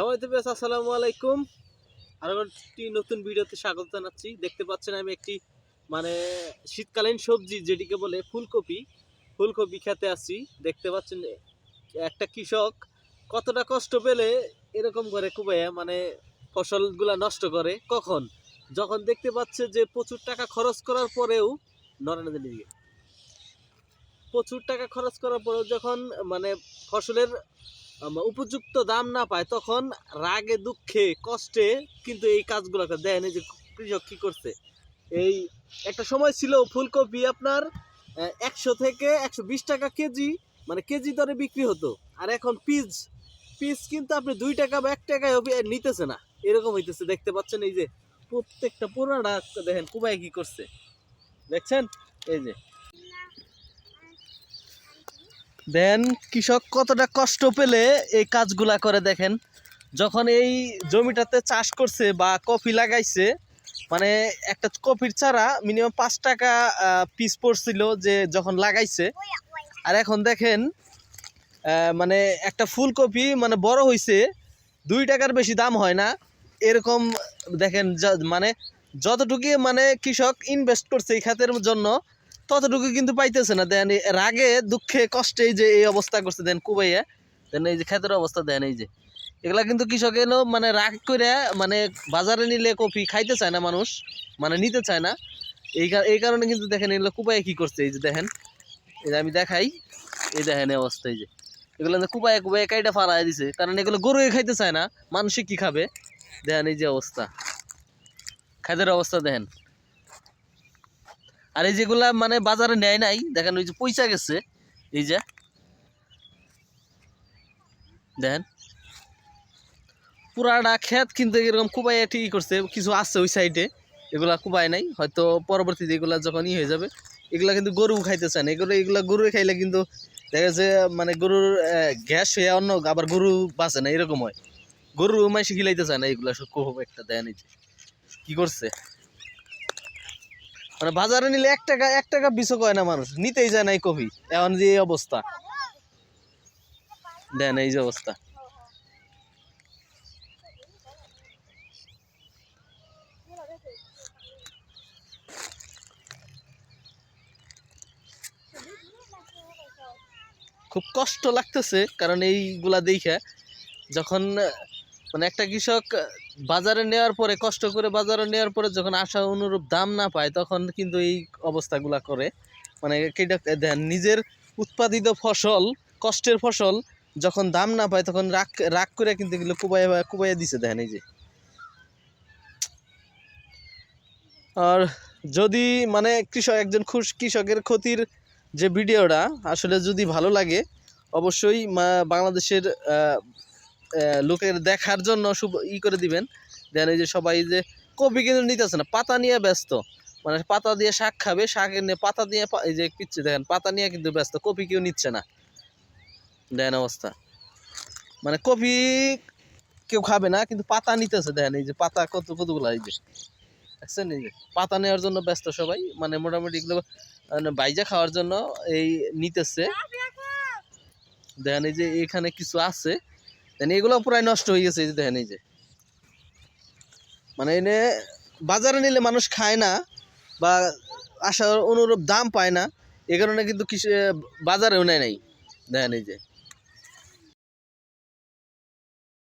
সবাই তো বেশ, আসসালামু আলাইকুম। আরও একটি নতুন ভিডিওতে স্বাগত জানাচ্ছি। দেখতে পাচ্ছেন আমি একটি মানে শীতকালীন সবজি, যেটিকে বলে ফুলকপি। ফুলকপি খেতে আসছি। দেখতে পাচ্ছেন, একটা কৃষক কতটা কষ্ট পেলে এরকম করে কুবাইয়া মানে ফসলগুলা নষ্ট করে, কখন? যখন দেখতে পাচ্ছে যে প্রচুর টাকা খরচ করার পরেও নরেন্দ্র দিকে প্রচুর টাকা খরচ করার পরেও যখন মানে ফসলের উপযুক্ত দাম না পায়, তখন রাগে, দুঃখে, কষ্টে কিন্তু এই কাজগুলোকে দেন। এই যে কৃষক কি করছে? এই একটা সময় ছিল ফুলকপি আপনার একশো থেকে একশো বিশ টাকা কেজি মানে কেজি দরে বিক্রি হতো। আর এখন পিস পিস কিন্তু আপনি দুই টাকা বা এক টাকায় নিতেছে না। এরকম হইতেছে, দেখতে পাচ্ছেন এই যে প্রত্যেকটা পুরাটা দেখেন কুবাই কি করছে। দেখছেন? এই যে দেন কৃষক কতটা কষ্ট পেলে এই কাজগুলা করে দেখেন। যখন এই জমিটাতে চাষ করছে বা কফি লাগাইছে মানে একটা কফির চারা মিনিমাম পাঁচ টাকা পিস পড়ছিল যে যখন লাগাইছে। আর এখন দেখেন মানে একটা ফুলকপি মানে বড় হইছে, দুই টাকার বেশি দাম হয় না। এরকম দেখেন মানে যতটুকু মানে কৃষক ইনভেস্ট করছে এই খাতের জন্য ততটুকু কিন্তু পাইতেছে না। দেন রাগে দুঃখে, কষ্টে যে এই অবস্থা করছে, দেন কুবাইয়া, দেন এই যে ক্ষেতের অবস্থা, দেন এই যে। এগুলা কিন্তু কৃষক এলো মানে রাগ করে মানে বাজারে নিলে কফি খাইতে চায় না মানুষ মানে নিতে চায় না। এই এই কারণে কিন্তু দেখেন এগুলো কুবাইয়া কি করছে, এই যে দেখেন। এই যে আমি দেখাই, এই দেখেন এই অবস্থা, এই যে। এগুলো কুবাইয়া কুবাইয়া কাইটা ফালাই দিছে, কারণ এগুলো গরুয়ে খাইতে চায় না মানুষে কি খাবে? দেখেন এই যে অবস্থা। খাদের অবস্থা, দেখেন। আর এই যেগুলা মানে বাজারে নেয় নাই, দেখেন ওই যে পয়সা গেছে, এই যে। দেখেন। পুরাটা ক্ষেত কিন্তু এরকম কুবাইয়া ঠিকই করছে, কিছু আছে ওই সাইডে, এগুলা কুবাই নাই, হয়তো পরবর্তীতে এগুলা যখন ই হয়ে যাবে, এগুলা কিন্তু গরু খাইতে চায় না এগুলো এগুলা গরু খাইলে কিন্তু দেখা যাচ্ছে মানে গরুর গ্যাস হয়ে অন্য আবার গরু বাঁচে না, এরকম হয়। গরু মাইসে খিলাইতে চায় না এগুলা, সব খুব একটা দেয় যে। কি করছে? মানে বাজারে নিলে এক টাকা এক টাকা বিশও কয় না মানুষ। নিতেই যায় না এই এখন যে এই অবস্থা। দেন, এই যে অবস্থা। খুব কষ্ট লাগতেছে, কারণ এইগুলা দেখে যখন মানে একটা কৃষক বাজারে নেওয়ার পরে, কষ্ট করে বাজারে নেওয়ার পরে যখন আশা অনুরূপ দাম না পায়, তখন কিন্তু এই অবস্থাগুলা করে। মানে নিজের উৎপাদিত ফসল, কষ্টের ফসল যখন দাম না পায়, তখন রাগ রাগ করে কিন্তু এগুলো কুবাইয়া কুবাইয়া দিছে দেখেন এই যে। আর যদি মানে কৃষক, একজন খুশ, কৃষকের ক্ষতির যে ভিডিওটা, আসলে যদি ভালো লাগে, অবশ্যই বাংলাদেশের লোকের দেখার জন্য শুভ ই করে দিবেন। দেন এই যে সবাই যে কপি কিন্তু নিতেছে না পাতা নিয়ে ব্যস্ত। মানে পাতা দিয়ে শাক খাবে শাক নিয়ে পাতা দিয়ে এই যে পিচ্ছে দেখেন পাতা নিয়ে কিন্তু ব্যস্ত কপি কেউ নিচ্ছে না। দেখেন অবস্থা। মানে কপি কেউ খাবে না কিন্তু পাতা নিতেছে দেখেন এই যে পাতা কত কতগুলো এই যে। দেখছেন এই যে পাতা নেওয়ার জন্য ব্যস্ত সবাই। মানে মোটামুটি এগুলো মানে বাইজা খাওয়ার জন্য এই নিতেছে। দেখেন এই যে এখানে কিছু আছে। দেখেন এগুলো প্রায় নষ্ট হয়ে গেছে, এই দেখেন, এই যে। মানে এনে বাজারে নিলে মানুষ খায় না বা আসার অনুরূপ দাম পায় না, এ কারণে কিন্তু কৃষি বাজারেও নেয় নাই। দেখেন, এই যে।